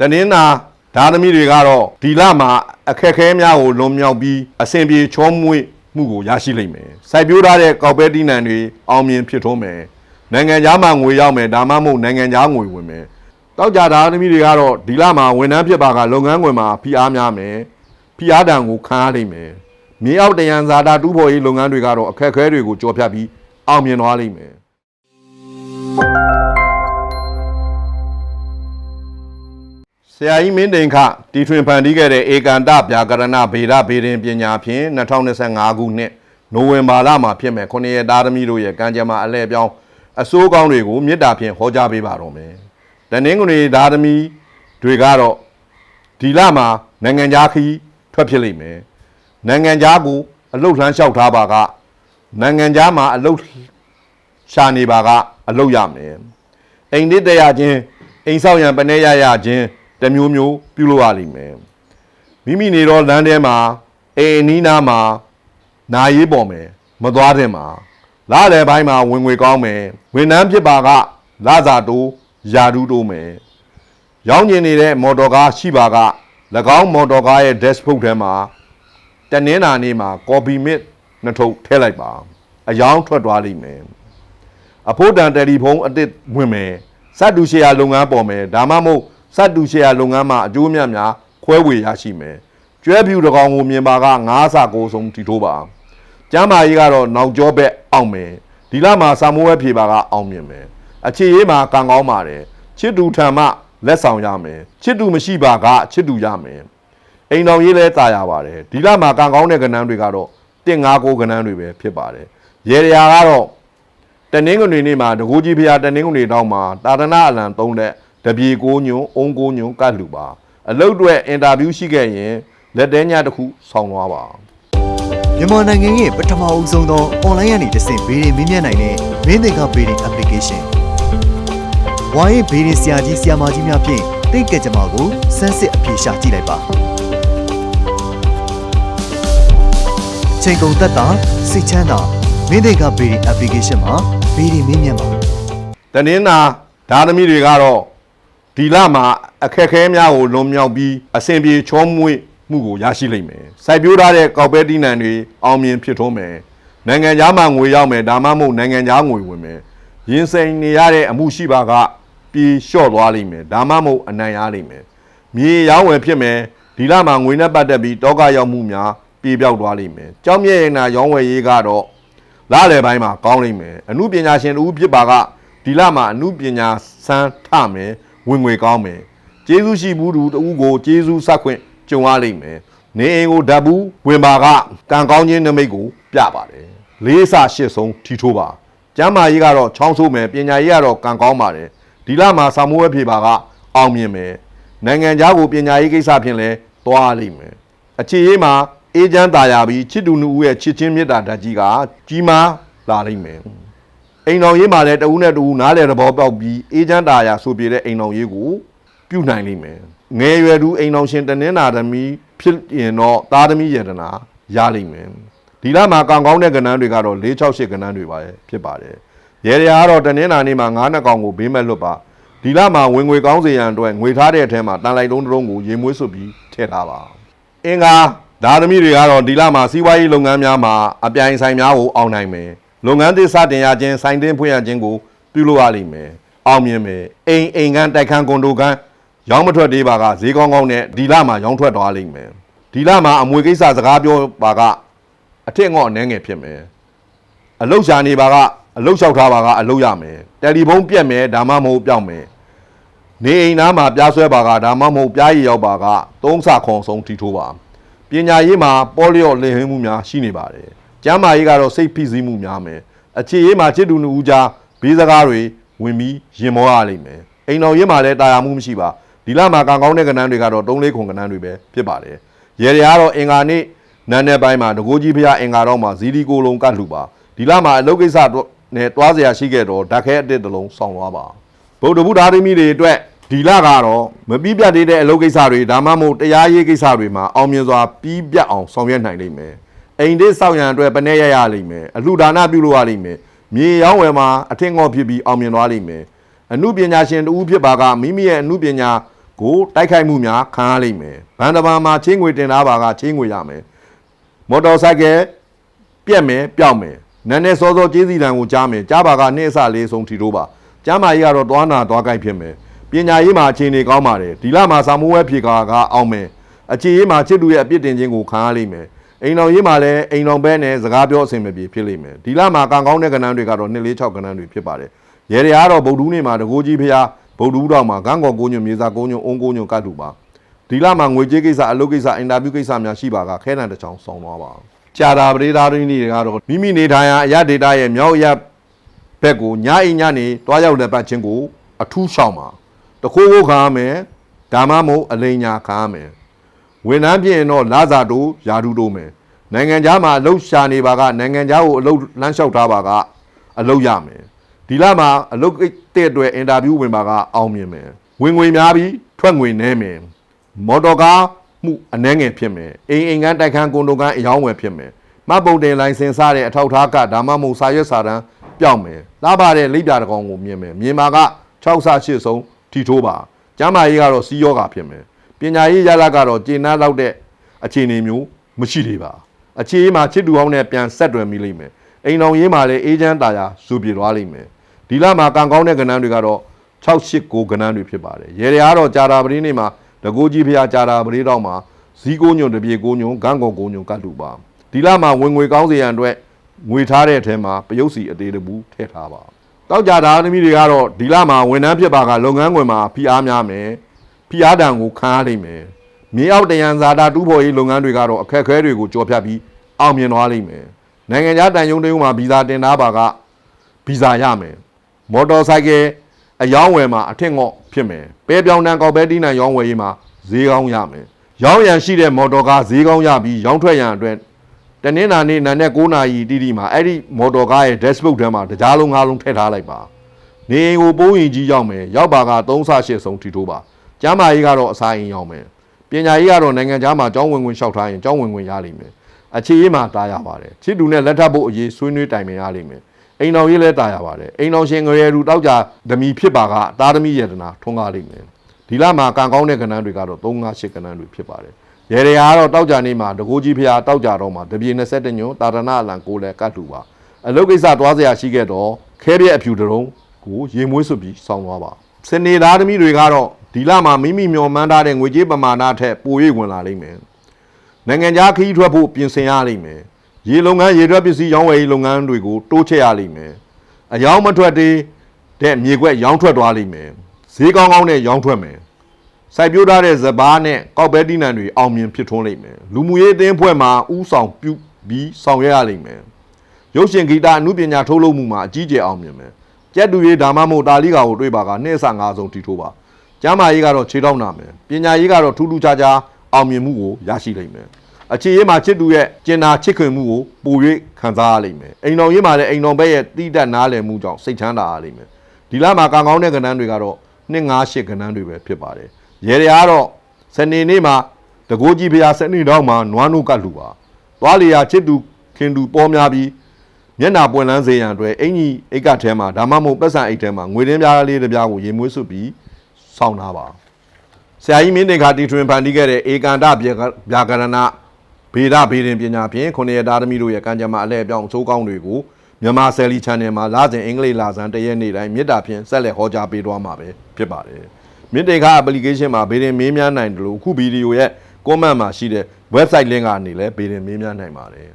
တနင်္လာဓာသမီတွေကတော့ဒီလမှာအခက်အခဲများကိုလွန်မြောက်ပြီးအစဉ်ပြေချောမွေ့မှုကိုရရှိလိမ့်မယ်စိုက်ပျိုးထားတဲ့ကောက်ပဲတိနံတွေအောင်မြင်ဖြစ်ထွန်းမယ်နိုင်ငံသားမှာငွေရောက်မယ်ဒါမှမဟုတ်နိုင်ငံသားငွေဝင်မယ်တောက်ကြဓာသမီတွေကတော့ဒီလမှာဝန်ထမ်းဖြစ်ပါကလုပ်ငန်းခွင်မှာဖိအားများမယ်ဖိအားတံကိုခံရလိမ့်မယ်မြေအောက်တယံဇာတာတူးဖော်ရေးလုပ်ငန်းတွေကတော့အခက်အခဲတွေကိုကြော်ဖြတ်ပြီးအောင်မြင်သွားလိမ့်မယ် ဆရာကြီးမင်းတိန်ခတီထွင်ဖန်တီးခဲ့တဲ့ဧကန်တဗျာကရဏဗေဒဗေဒင်ပညာဖြင့်2025ခုနှစ်နိုဝင်ဘာလမှာဖြစ်မဲ့ခုနှစ်ရက်သားသမီးတို့ရဲ့ကံကြမ္မာအလဲပြောင်းအစိုးကောင်းတွေကိုမေတ္တာဖြင့်ဟောကြားပေးပါတော့မယ်။တနင်္ဂနွေသားသမီးတွေကတော့ဒီလမှာနိုင်ငံခြားခီးထွက်ဖြစ်လိမ့်မယ်။နိုင်ငံခြားကိုအလုတ်လှမ်းလျှောက်ထားပါကနိုင်ငံခြားမှာအလုတ်ရှာနေပါကအလုတ်ရမယ်။အိမ်တစ်တရချင်းအိမ်ဆောက်ရန်ပနေရရချင်း တစ်မျိုးမျိုးပြုလုပ်ရလိမ့်မယ်မိမိနေတော့လမ်းထဲမှာအိမ်အနီးနားမှာနာရေးပေါ်မယ်မသွားတဲ့မှာလာတဲ့ဘိုင်းမှာဝင်ငွေကောင်းမယ်ဝန်ထမ်းဖြစ်ပါကလာစာတိုးယာဒူးတိုးမယ်ရောင်းကျင်နေတဲ့မော်တော်ကားရှိပါက၎င်းမော်တော်ကားရဲ့ dashboard ထဲမှာတနင်္လာနေ့မှာ copy mid နှစ်ထုပ်ထည့်လိုက်ပါအယောင်းထွက်သွားလိမ့်မယ်အဖို့တန်တယ်လီဖုန်းအတစ်ဝင်မယ်စက်တူရှယ်ယာလုပ်ငန်းပေါ်မယ်ဒါမှမဟုတ် စတူရှယ်ယာလုပ်ငန်းမှာအကျိုးအမြတ်များခွဲဝေရရှိမယ်။ကျွဲဖြူတကောင်ကိုမြင်ပါက9ဆကိုဆုံးတီထိုးပါ။ကျမ်းမာရေးကတော့နောက်ကျောဘက်အောင်မယ်။ဒီလမှာစာမိုးဝဲဖြေပါကအောင်မြင်မယ်။အခြေရေးမှာကံကောင်းပါတယ်။ချစ်တူထံမှလက်ဆောင်ရမယ်။ချစ်တူမရှိပါကချစ်တူရမယ်။အိမ်တော်ရေးလဲတာရပါတယ်။ဒီလမှာကံကောင်းတဲ့ကဏ္ဍတွေကတော့တင်၅ကိုကဏ္ဍတွေပဲဖြစ်ပါတယ်။ရေရာကတော့တနင်္ဂနွေနေ့မှာတကူကြီးဖျားတနင်္ဂနွေတောင်းမှာတာသနာအလံ၃လက် တပြေကိုညွန်းအုံကိုညွန်းကတ်လူပါအလုတ်တွေအင်တာဗျူးရှိခဲ့ရင်လက်တဲညတစ်ခုဆောင်းသွားပါမြန်မာနိုင်ငံရဲ့ပထမအဦးဆုံးသော online ကနေတဆင့်ဗီဒီမင်းမြတ်နိုင်တဲ့မင်းသင်္ကာဗီဒီ application ။ဝိုင်းဗီဒီဆရာကြီးဆရာမကြီးများဖြင့်တိတ်ကြကြမှာကိုစမ်းစစ်အပြေရှာကြည့်လိုက်ပါ။ချိန်ကုန်သက်တာစိတ်ချမ်းသာမင်းသင်္ကာဗီဒီ application မှာဗီဒီမင်းမြတ်ပါတနင်္လာဓာသမီတွေကတော့ ဒီလမှာအခက်အခဲများကိုလွန်မြောက်ပြီးအစဉ်ပြေချောမွေ့မှုကိုရရှိလိမ့်မယ်စိုက်ပျိုးထားတဲ့ကောက်ပဲတိနံတွေအောင်မြင်ဖြစ်ထွန်းမယ်နိုင်ငံသားမှာငွေရောက်မယ်ဒါမှမဟုတ်နိုင်ငံသားငွေဝင်မယ်ရင်ဆိုင်နေရတဲ့အမှုရှိပါကပြေလျှော့သွားလိမ့်မယ်ဒါမှမဟုတ်အနိုင်ရလိမ့်မယ်မြေရောင်းဝယ်ဖြစ်မယ်ဒီလမှာငွေနဲ့ပတ်သက်ပြီးတောကရောက်မှုများပြေပြောက်သွားလိမ့်မယ်ကြောင်းမြဲ့ရင်နာရောင်းဝယ်ရေးကတော့လာလေပိုင်းမှာကောင်းလိမ့်မယ်အမှုပညာရှင်တူဖြစ်ပါကဒီလမှာအမှုပညာစမ်းထမယ် ဝင်ငွေကောင်းမယ်ကျေးဇူးရှိဘူးသူတူကိုကျေးဇူးဆက်ခွင့်ကြုံရလိမ့်မယ်နေအိမ်ကိုဓာတ်ဘူးဝင်ပါကကံကောင်းခြင်းနမိတ်ကိုပြပါတယ်လေးအစရှစ်ဆုံးထီထိုးပါကျမ်းမာရေးကတော့ချောင်းဆိုးမယ်ပညာရေးကတော့ကံကောင်းပါတယ်ဒီလမှာစာမိုးဝဲဖြေပါကအောင်မြင်မယ်နိုင်ငံသားကိုပညာရေးကိစ္စဖြင့်လဲသွားလိမ့်မယ်အခြေရေးမှာအေးချမ်းသာယာပြီးချစ်သူနှူဦးရဲ့ချစ်ချင်းမေတ္တာဓာတ်ကြီးကကြီးမားလာလိမ့်မယ် အိမ်တော်ရေးမှာလည်းတဦးနဲ့တဦးနားလေသဘောပေါက်ပြီးအေဂျင့်တာယာဆိုပြတဲ့အိမ်တော်ရေးကိုပြုနိုင်လိမ့်မယ်ငယ်ရွယ်သူအိမ်တော်ရှင်တနင်္လာသမီးဖြစ်ရင်တော့သားသမီးယတနာရလိမ့်မယ်ဒီလမှာကောင်ကောင်းတဲ့ကဏ္ဍတွေကတော့၄၆၈ကဏ္ဍတွေပါဖြစ်ပါတယ်ရေရာကတော့တနင်္လာနေ့မှာ၅နှစ်ကောင်ကိုဘေးမဲ့လွတ်ပါဒီလမှာဝင်ငွေကောင်းစေရန်အတွက်ငွေထားတဲ့အထက်မှာတန်လိုက်လုံးတုံးကိုရေမွေးစွပ်ပြီးထည့်ထားပါအင်္ဂါဒါသမီးတွေကတော့ဒီလမှာစီးပွားရေးလုပ်ငန်းများမှာအပြိုင်ဆိုင်များကိုအောင်နိုင်မယ် လုပ်ငန်းသစ်စတင်ရခြင်းဆိုင်တင်ဖွင့်ရခြင်းကိုပြုလုပ်ရလိမ့်မယ်အောင်မြင်မယ်အိမ်အိမ်ကန်တိုက်ခန်းကွန်ဒိုကန်ရောင်းမထွက်သေးပါကဈေးကောင်းကောင်းနဲ့ဒီလမှာရောင်းထွက်သွားလိမ့်မယ်ဒီလမှာအမွေကိစ္စစကားပြောပါကအထက်ငေါ့အနေငယ်ဖြစ်မယ်အလုတ်ရှာနေပါကအလုတ်လျှောက်ထားပါကအလုတ်ရမယ်တယ်လီဖုန်းပြက်မယ်ဒါမှမဟုတ်ပြောက်မယ်နေအိမ်သားမှာပြားဆွဲပါကဒါမှမဟုတ်ပြားရည်ရောက်ပါကသုံးဆခုံဆုံးထီထိုးပါပညာရေးမှာပေါ်လျော့လင်ဟင်းမှုများရှိနေပါတယ် ကျမ်းမာရေးကတော့စိတ်ဖိစီးမှုများမယ်အခြေရေးမှာချစ်တူနှူဦးကြားဘေးစကားတွေဝင်ပြီးရင်မောရလိမ့်မယ်အိမ်တော်ရေးမှာလည်းတာယာမှုမရှိပါဒီလမှာကံကောင်းတဲ့ကဏ္ဍတွေကတော့3လေးခုကဏ္ဍတွေပဲဖြစ်ပါတယ်ရေရကတော့အင်္ဂါနေ့နန်းတဲ့ပိုင်းမှာတကိုးကြီးဖျားအင်္ဂါတော့မှာဇီဒီကိုလုံးကတ်လှူပါဒီလမှာအလုပ်ကိစ္စနဲ့တွားစရာရှိခဲ့တော့ဓာတ်ခဲအတစ်တစ်လုံးဆောင်းသွားပါဗုဒ္ဓဘုရားဓမီတွေအတွက်ဒီလကတော့မပြီးပြတ်သေးတဲ့အလုပ်ကိစ္စတွေဒါမှမဟုတ်တရားရေးကိစ္စတွေမှာအောင်မြင်စွာပြီးပြတ်အောင်ဆောင်ရွက်နိုင်လိမ့်မယ်။ အိမ်ဒိဆောက်ရန်အတွက်ပနေရရလိမ့်မယ်။အလှဒါနပြုလို့ရလိမ့်မယ်။မြေရောင်းဝယ်မှာအထင်ငေါဖြစ်ပြီးအောင်မြင်သွားလိမ့်မယ်။အမှုပညာရှင်တူဖြစ်ပါကမိမိရဲ့အမှုပညာကိုတိုက်ခိုက်မှုများခံရလိမ့်မယ်ဘန်ဒဘာမှာချင်းငွေတင်သားပါကချင်းငွေရမယ်မော်တော်ဆိုင်ကယ်ပြက်မယ်ပျောက်မယ်နန်းနဲ့စောစောကျေးစီတံကိုကြားမယ်ကြားပါကနှင်းအစလေးဆုံးထီတို့ပါကျမ်းမာရေးကတော့သွားနာသွားကြိုက်ဖြစ်မယ်ပညာရေးမှာအခြေအနေကောင်းပါတယ်ဒီလမှာစာမိုးဝဲဖြေကာကအောင်မယ်အခြေရေးမှာချစ်သူရဲ့အပြစ်တင်ခြင်းကိုခံရလိမ့်မယ် အိမ်တော်ရေးမှာလည်းအိမ်တော်ဘဲနဲ့စကားပြောအဆင်မပြေဖြစ်လိမ့်မယ်ဒီလမှာကံကောင်းတဲ့ကဏ္ဍတွေကတော့2 4 6ကဏ္ဍတွေဖြစ်ပါတယ်ရေရကတော့ဗုဒ္ဓဦးနေ့မှာတကိုးကြီးဖျားဗုဒ္ဓဦးတော်မှာဂန်းကော်ကိုညွန်မြေစာကိုညွန်အုံကိုညွန်ကတ်တူပါဒီလမှာငွေကြေးကိစ္စအလုပ်ကိစ္စအင်တာဗျူးကိစ္စများရှိပါကခဲတံတစ်ချောင်းဆောင်သွားပါကြာတာပရိဒါရင်းတွေကတော့မိမိနေထိုင်ရာအရဒေတာရဲ့မြောက်အရဘက်ကိုညအိညနေတွားရောက်လက်ပတ်ခြင်းကိုအထူးရှောင်ပါတခိုးကိုခံရမယ်ဒါမှမဟုတ်အလိန်ညာခံရမယ် ဝန်ထမ်းပြင်တော့လာစာတို့ယာဒူတို့မယ်နိုင်ငံခြားမှာအလုပ်ရှာနေပါကနိုင်ငံခြားကိုအလုပ်လမ်းလျှောက်ထားပါကအလုပ်ရမယ်ဒီလမှာအလုပ်ကိစ္စတဲ့အတွက်အင်တာဗျူးဝင်ပါကအောင်မြင်မယ်ဝင်ငွေများပြီးထွက်ငွေနည်းမယ်မော်တော်ကားမှုအနှဲငယ်ဖြစ်မယ်အိမ်အိမ်ကန်းတိုက်ခန်းကွန်ဒိုကန်းအယောင်းဝယ်ဖြစ်မယ်မှတ်ပုံတင်လိုင်စင်စားတဲ့အထောက်အထားကဒါမှမဟုတ်စာရွက်စာတမ်းပြောင်းမယ်လာပါတဲ့လိပ်ပြတကောင်ကိုမြင်မယ်မြင်ပါက6ဆ8ဆုံးထီထိုးပါကျမ်းမာရေးကတော့စီးယောဂါဖြစ်မယ် ပညာရေးရလာကတော့ကျေနပ်လောက်တဲ့အခြေအနေမျိုးမရှိသေးပါအခြေအေးမှာချစ်တူအောင်နဲ့ပြန်ဆက်တွယ်မိလိမ့်မယ်အိမ်တော်ရေးမှာလည်းအေးချမ်းတာယာဇူပြေသွားလိမ့်မယ်ဒီလမှာကံကောင်းတဲ့ကဏ္ဍတွေကတော့689ကဏ္ဍတွေဖြစ်ပါတယ်ရေရကတော့ကြာတာပရင်းနေ့မှာတကိုးကြီးဖျားကြာတာပရင်းတော့မှာဇီးကိုညွန်တပြေကိုညွန်ဂန်းကောကိုညွန်ကတ်တူပါဒီလမှာဝင်ငွေကောင်းစေရန်အတွက်ငွေထားတဲ့အထဲမှာပယုတ်စီအသေးတပူထည့်ထားပါတောက်ကြတာသမီးတွေကတော့ဒီလမှာဝန်ထမ်းဖြစ်ပါကလုပ်ငန်းခွင်မှာဖိအားများမယ် ဖိအားတံကိုခံရလိမ့်မယ်မြေအောက်တယံဇာတာတူးဖော်ရေးလုပ်ငန်းတွေကတော့အခက်အခဲတွေကိုကြော်ဖြတ်ပြီးအောင်မြင်သွားလိမ့်မယ်နိုင်ငံခြားတန်ယုံတယုံမှာဗီဇာတင်ထားပါကဗီဇာရမယ်မော်တော်ဆိုင်ကယ်အယောင်းဝယ်မှာအထက်ငေါ့ဖြစ်မယ်ပဲပြောင်းတန်းကောက်ပဲတီးနံရောင်းဝယ်ရေးမှာဈေးကောင်းရမယ်ရောင်းရန်ရှိတဲ့မော်တော်ကားဈေးကောင်းရပြီးရောင်းထွက်ရန်အတွက်တနင်္လာနေ့နာနဲ့9နာရီတိတိမှာအဲ့ဒီမော်တော်ကားရဲ့ dashboard ထဲမှာတကြားလုံးငါးလုံးထည့်ထားလိုက်ပါနေအိမ်ကိုပိုးရင်ကြီးရောက်မယ်ရောက်ပါက3ဆ8ဆုံးထီထိုးပါ ကျမ်းမာရေးကတော့အစာအိမ်ရောက်မယ်ပညာရေးကတော့နိုင်ငံခြားမှာကျောင်းဝင်ဝင်လျှောက်ထားရင်ကျောင်းဝင်ဝင်ရလိမ့်မယ်အခြေရေးမှာတားရပါတယ်ချစ်တူနဲ့လက်ထပ်ဖို့အရေးဆွေးနွေးတိုင်ပင်ရလိမ့်မယ်အိမ်တော်ရေးလည်းတားရပါတယ်အိမ်တော်ရှင်ငရေလူတောက်ကြဓမီဖြစ်ပါကတာသမီယေတနာထွန်းကားလိမ့်မယ်ဒီလမှာကံကောင်းတဲ့ကဏ္ဍတွေကတော့3 5 8ကဏ္ဍတွေဖြစ်ပါတယ်ရေတွေကတော့တောက်ကြနေမှာတကိုးကြီးဖျားတောက်ကြတော့မှာတပြေ21ညွန်တာရဏအလံကိုလည်းကတ်တူပါအလုတ်ကိစ္စသွားစရာရှိခဲ့တော့ခဲပြက်အဖြူတရုံကိုရေမွေးစွပ်ပြီးစောင်းသွားပါစနေသားသမီးတွေကတော့ ဒီလမှာမိမိမျောမှန်းထားတဲ့ငွေကြေးပမာဏထက်ပို၍ဝင်လာလိမ့်မယ်နိုင်ငံခြားခရီးထွက်ဖို့ပြင်ဆင်ရလိမ့်မယ်ရေလုပ်ငန်းရေထွက်ပစ္စည်းရောင်းဝယ်ရေးလုပ်ငန်းတွေကိုတိုးချဲ့ရလိမ့်မယ်အယောင်းမထွက်သေးတဲ့မြေကွက်ရောင်းထွက်သွားလိမ့်မယ်ဈေးကောင်းကောင်းနဲ့ရောင်းထွက်မယ်စိုက်ပျိုးထားတဲ့ဇပားနဲ့ကောက်ပဲတိနံတွေအောင်မြင်ဖြစ်ထွန်းလိမ့်မယ်လူမှုရေးအသင်းဖွဲ့မှာဥဆောင်ပြုပြီးဆောင်ရွက်ရလိမ့်မယ်ရုပ်ရှင်ဂီတအမှုပညာထုတ်လုပ်မှုမှာအကြီးကျယ်အောင်မြင်မယ်ကြက်တူရေးဒါမှမဟုတ်တာလီကာကိုတွေ့ပါကနှစ်ဆငါးဆုံးတီထိုးပါ ကျမ်းမာရေးကတော့ခြေထောက်နာမယ်ပညာရေးကတော့ထူးထူးခြားခြားအောင်မြင်မှုကိုရရှိလိမ့်မယ်အခြေရေးမှာချစ်သူရဲ့ကျင်နာချစ်ခင်မှုကိုပို၍ခံစားရလိမ့်မယ်အိမ်တော်ရေးမှာလည်းအိမ်တော်ဘက်ရဲ့တိတက်နားလည်မှုကြောင့်စိတ်ချမ်းသာရလိမ့်မယ်ဒီလမှာကံကောင်းတဲ့ကဏ္ဍတွေကတော့2 5 8ကဏ္ဍတွေပဲဖြစ်ပါတယ်ရေတွေကတော့စနေနေ့မှာတကိုးကြီးဖျားစနေတော့မှာနွားနို့ကလှူပါသွားလျာချစ်သူခင်သူပေါ်များပြီးမျက်နာပွင့်လန်းစေရန်အတွက်အင်ကြီးအိတ်ကထဲမှာဒါမှမဟုတ်ပတ်စံအိတ်ထဲမှာငွေရင်းပြားလေးတစ်ပြားကိုရေမွေးစွပ်ပြီး စောင်းထားပါဆရာကြီးမင်းတေခါတီထွင်ဖန်တီးခဲ့တဲ့ဧကန်တဗျာဗျာကရဏဗေဒဗေဒင်ပညာဖြင့်ခုနှစ်ရသားသမီးတို့ရဲ့ကံကြမ္မာအလဲအပြောင်းအစိုးကောင်းတွေကိုမြန်မာဆယ်လီ channel မှာလာစဉ်အင်္ဂလိပ်လာဇန်တရက်နေ့တိုင်းမြစ်တာဖြင့်ဆက်လက်ဟောကြားပေးသွားမှာပဲဖြစ်ပါတယ်မြစ်တေခါ application မှာဗေဒင်မေးမြန်းနိုင်တယ်လို့အခုဗီဒီယိုရဲ့ comment မှာရှိတဲ့ website link ကနေလည်းဗေဒင်မေးမြန်းနိုင်ပါတယ်